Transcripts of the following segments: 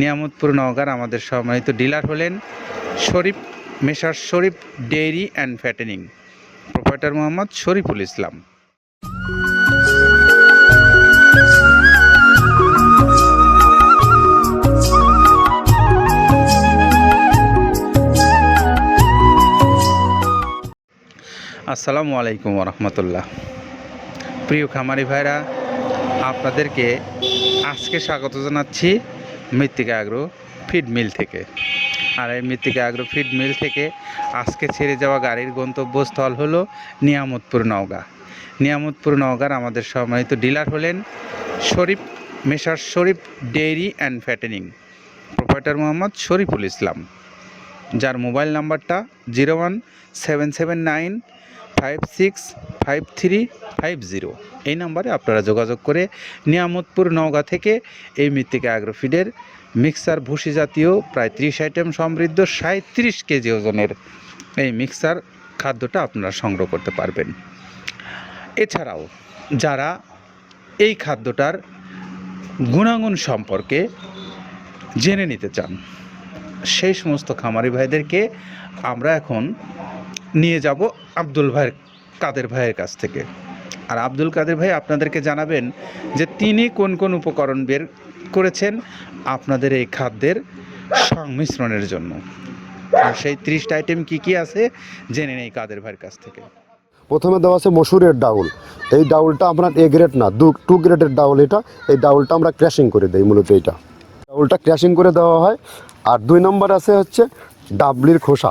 নিয়ামতপুর নওগাঁর আমাদের সম্মানিত ডিলার হলেন Sharif, messrs Sharif dairy and fattening, proprietor Mohammad Shariful Islam. আসসালামু আলাইকুম রহমতুল্লাহ। প্রিয় খামারি ভাইরা, আপনাদেরকে আজকে স্বাগত জানাচ্ছি মৃত্তিকা আগ্রো ফিড মিল থেকে। আর এই মৃত্তিকা আগ্রো ফিড মিল থেকে আজকে ছেড়ে যাওয়া গাড়ির গন্তব্যস্থল হলো নিয়ামতপুর নওগাঁ। নিয়ামতপুর নওগাঁর আমাদের সম্মানিত ডিলার হলেন Sharif, messrs Sharif dairy and fattening. Proprietor Mohammad Shariful Islam. যার মোবাইল নাম্বারটা zero one seven seven nine five six five three five zero এই নাম্বারে আপনারা যোগাযোগ করে নিয়ামতপুর নওগাঁ থেকে এই মৃত্তিকা অ্যাগ্রোফিডের মিক্সার ভুসি জাতীয় প্রায় ত্রিশ আইটেম সমৃদ্ধ সাঁত্রিশ কেজি ওজনের এই মিক্সার খাদ্যটা আপনারা সংগ্রহ করতে পারবেন। এছাড়াও যারা এই খাদ্যটার গুণাগুণ সম্পর্কে জেনে নিতে চান, সেই সমস্ত খামারি ভাইদেরকে আমরা এখন নিয়ে যাব আব্দুল ভাইয়ের, কাদের ভাইয়ের কাছ থেকে। আর আব্দুল কাদের ভাই আপনাদেরকে জানাবেন যে তিনি কোন কোন উপকরণ বের করেছেন আপনাদের এই খাদ্যের সংমিশ্রণের জন্য। আর সেই ত্রিশটা আইটেম কি কি আছে, জেনে নেই কাদের ভাইয়ের কাছ থেকে। প্রথমে দেওয়া আছে মসুরের ডাউল। এই ডাউলটা আপনার এ গ্রেড না, দু টু গ্রেডের ডাউল এটা। এই ডাউলটা আমরা ক্র্যাশিং করে দেই মূলত এইটা। ডাউলটা ক্র্যাশিং করে দেওয়া হয়। আর দুই নম্বর আছে হচ্ছে ডাবলির খোসা।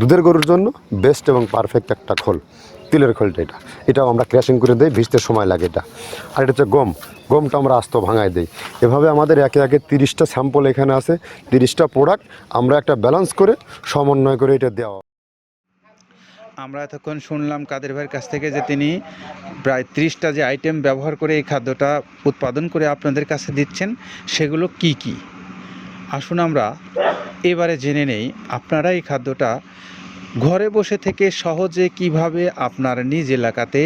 দুধের গরুর জন্য বেস্ট এবং পারফেক্ট একটা খোল, তিলের খোলটা এটা। এটাও আমরা ক্র্যাশিং করে দিই, ভিজতে সময় লাগে এটা। আর এটা হচ্ছে গম, গমটা আমরা আস্ত ভাঙায় দিই। এভাবে আমাদের একে একে তিরিশটা স্যাম্পল এখানে আছে, তিরিশটা প্রোডাক্ট আমরা একটা ব্যালেন্স করে সমন্বয় করে এটা দেওয়া। আমরা এতক্ষণ শুনলাম কাদের ভাইয়ের কাছ থেকে যে তিনি প্রায় ত্রিশটা যে আইটেম ব্যবহার করে এই খাদ্যটা উৎপাদন করে আপনাদের কাছে দিচ্ছেন, সেগুলো কি কি? আসুন আমরা এবারে জেনে নেই, আপনারা এই খাদ্যটা ঘরে বসে থেকে সহজে কীভাবে আপনার নিজ এলাকাতে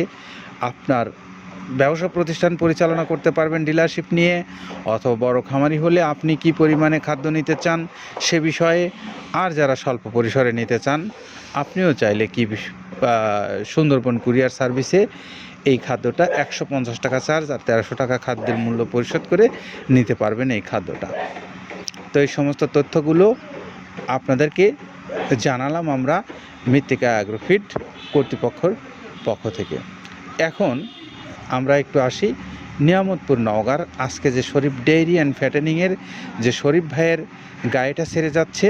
আপনার ব্যবসা প্রতিষ্ঠান পরিচালনা করতে পারবেন ডিলারশিপ নিয়ে, অথবা বড় খামারি হলে আপনি কি পরিমাণে খাদ্য নিতে চান সে বিষয়ে, আর যারা স্বল্প পরিসরে নিতে চান, আপনিও চাইলে কি সুন্দরবন কুরিয়ার সার্ভিসে এই খাদ্যটা একশো পঞ্চাশ টাকা চার্জ আর তেরোশো টাকা খাদ্যের মূল্য পরিশোধ করে নিতে পারবেন এই খাদ্যটা। তো এই সমস্ত তথ্যগুলো আপনাদেরকে জানালাম আমরা মৃত্তিকা অ্যাগ্রোফিট কর্তৃপক্ষর পক্ষ থেকে। এখন আমরা একটু আসি নিয়ামতপুর নওগাঁর। আজকে যে শরীফ ডেইরি অ্যান্ড ফ্যাটেনিংয়ের যে শরীফ ভাইয়ের গাড়িটা সেরে যাচ্ছে,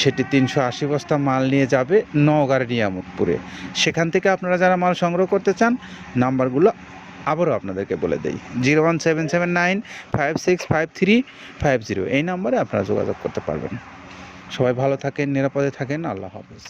সেটি তিনশো আশি বস্তা মাল নিয়ে যাবে নওগাঁর নিয়ামতপুরে। সেখান থেকে আপনারা যারা মাল সংগ্রহ করতে চান, নাম্বারগুলো আবারও আপনাদেরকে বলে দেই, zero one seven seven nine five six five three five zero, এই নাম্বারে আপনারা যোগাযোগ করতে পারবেন। সবাই ভালো থাকেন, নিরাপদে থাকেন, আল্লাহ হাফেজ।